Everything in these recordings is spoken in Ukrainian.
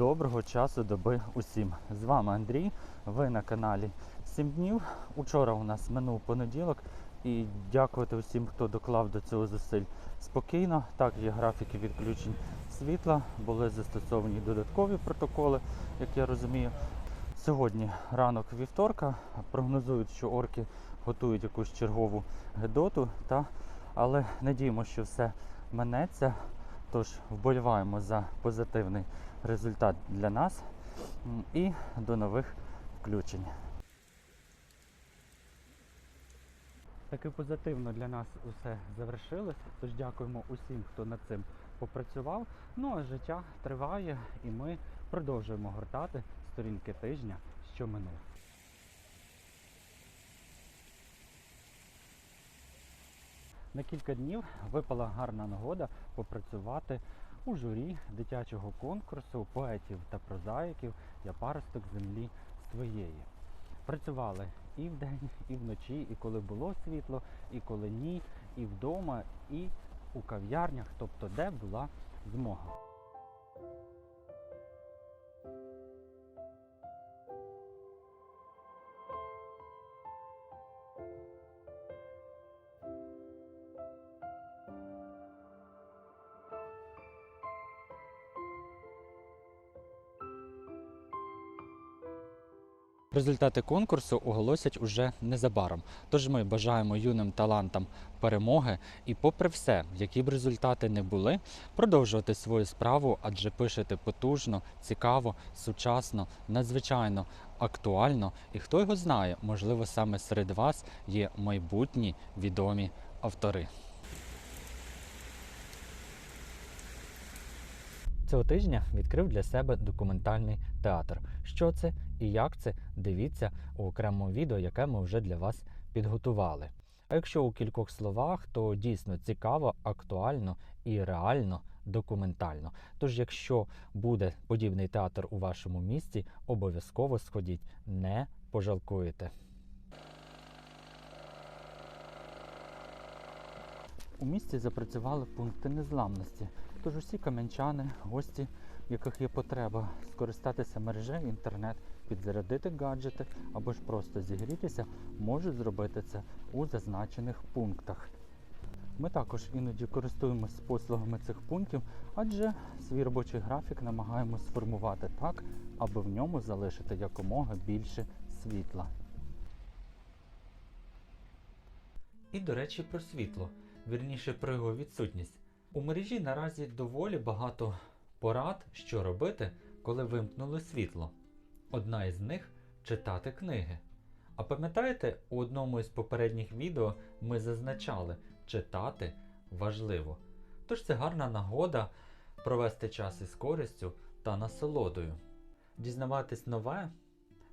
Доброго часу доби усім. З вами Андрій. Ви на каналі 7 днів. Учора у нас минув понеділок. І дякувати усім, хто доклав до цього зусиль спокійно. Так, є графіки відключень світла, були застосовані додаткові протоколи, як я розумію. Сьогодні ранок вівторка. Прогнозують, що орки готують якусь чергову гедоту, та, але надіємося, що все минеться. Тож вболіваємо за позитивний результат для нас і до нових включень. Таки позитивно для нас усе завершилось. Тож дякуємо усім, хто над цим попрацював. Ну а життя триває, і ми продовжуємо гортати сторінки тижня, що минув. На кілька днів випала гарна нагода попрацювати у журі дитячого конкурсу поетів та прозаїків Я паросток землі з твоєї. Працювали і вдень, і вночі, і коли було світло, і коли ні, і вдома, і у кав'ярнях, тобто де була змога. Результати конкурсу оголосять уже незабаром. Тож ми бажаємо юним талантам перемоги і, попри все, які б результати не були, продовжувати свою справу, адже пишете потужно, цікаво, сучасно, надзвичайно актуально. І хто його знає, можливо, саме серед вас є майбутні відомі автори. Цього тижня відкрив для себе документальний театр. Що це і як це, дивіться у окремому відео, яке ми вже для вас підготували. А якщо у кількох словах, то дійсно цікаво, актуально і реально документально. Тож, якщо буде подібний театр у вашому місті, обов'язково сходіть, не пожалкуєте. У місті запрацювали пункти незламності. Тож усі кам'янчани, гості, в яких є потреба скористатися мережею інтернет, підзарядити гаджети або ж просто зігрітися, можуть зробити це у зазначених пунктах. Ми також іноді користуємось послугами цих пунктів, адже свій робочий графік намагаємось сформувати так, аби в ньому залишити якомога більше світла. І, до речі, про світло, вірніше про його відсутність. У мережі наразі доволі багато порад, що робити, коли вимкнули світло. Одна із них читати книги. А пам'ятаєте, у одному із попередніх відео ми зазначали, читати важливо. Тож це гарна нагода провести час із користю та насолодою. Дізнаватись нове,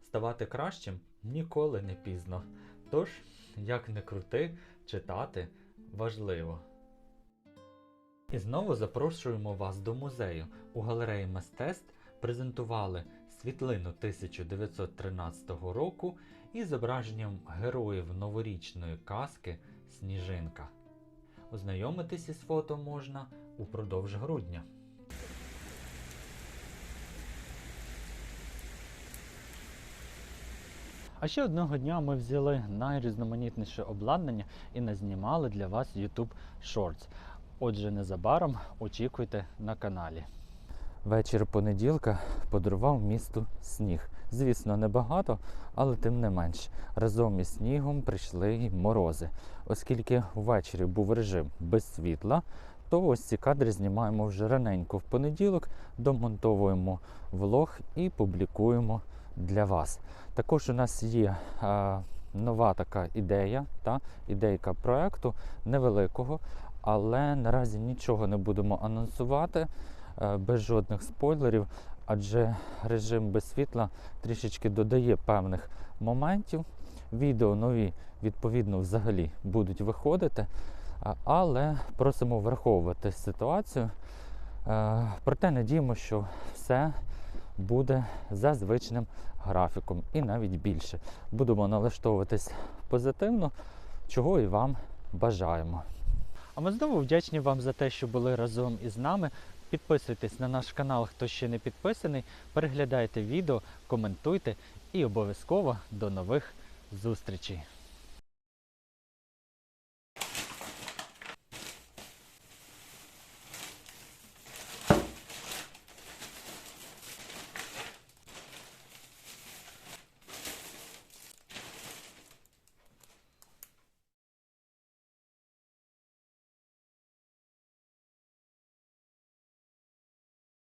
ставати кращим ніколи не пізно. Тож, як не крути, читати важливо. І знову запрошуємо вас до музею. У галереї мистецтв презентували світлину 1913 року із зображенням героїв новорічної казки Сніжинка. Ознайомитись із фото можна упродовж грудня. А ще одного дня ми взяли найрізноманітніше обладнання і назнімали для вас YouTube Shorts. Отже, незабаром очікуйте на каналі. Вечір понеділка подарував місту сніг. Звісно, небагато, але тим не менш. Разом із снігом прийшли й морози. Оскільки ввечері був режим без світла, то ось ці кадри знімаємо вже раненько в понеділок, домонтовуємо влог і публікуємо для вас. Також у нас є е, нова така ідея, та, ідейка проекту невеликого, але наразі нічого не будемо анонсувати е, без жодних спойлерів, адже режим без світла трішечки додає певних моментів. Відео нові, відповідно, взагалі будуть виходити, але просимо враховувати ситуацію. Е, Проте надіємося, що все буде за звичним графіком і навіть більше. Будемо налаштовуватись позитивно, чого і вам бажаємо. А ми знову вдячні вам за те, що були разом із нами. Підписуйтесь на наш канал, хто ще не підписаний, переглядайте відео, коментуйте і обов'язково до нових зустрічей.